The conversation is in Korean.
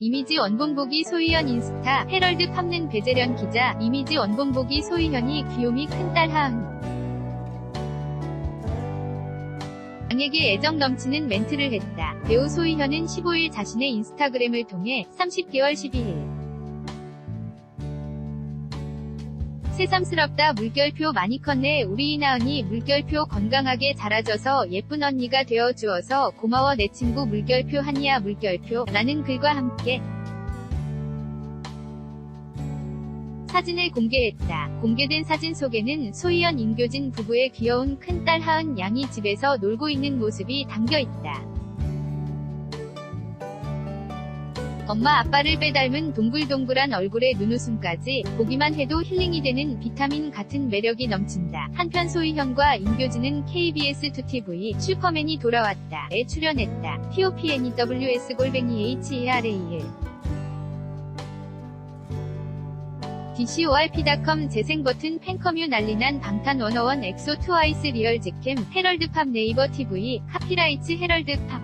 이미지 원본보기 소희연 인스타 헤럴드 팝는 배재련 기자 이미지 원본보기 소희연이 귀요미 큰딸 하은 양에게 애정 넘치는 멘트를 했다. 배우 소희현은 15일 자신의 인스타그램을 통해 30개월 12일 새삼스럽다 물결표 많이 컸네 우리 이나은이 물결표 건강하게 자라줘서 예쁜 언니가 되어 주어서 고마워 내 친구 물결표 한이야 물결표 라는 글과 함께 사진을 공개했다. 공개된 사진 속에는 소희연 임교진 부부의 귀여운 큰딸 하은 양이 집에서 놀고 있는 모습이 담겨 있다. 엄마 아빠를 빼닮은 동글동글한 얼굴에 눈웃음까지 보기만 해도 힐링이 되는 비타민 같은 매력이 넘친다. 한편 소희현과 임교진은 KBS2TV 슈퍼맨이 돌아왔다에 출연했다. TOPNEWS 골뱅이 HERAL DCORP.com 재생 버튼 팬커뮤 난리난 방탄 원어원 엑소 트와이스 리얼 직캠 헤럴드 팝 네이버 TV 카피라이츠 헤럴드 팝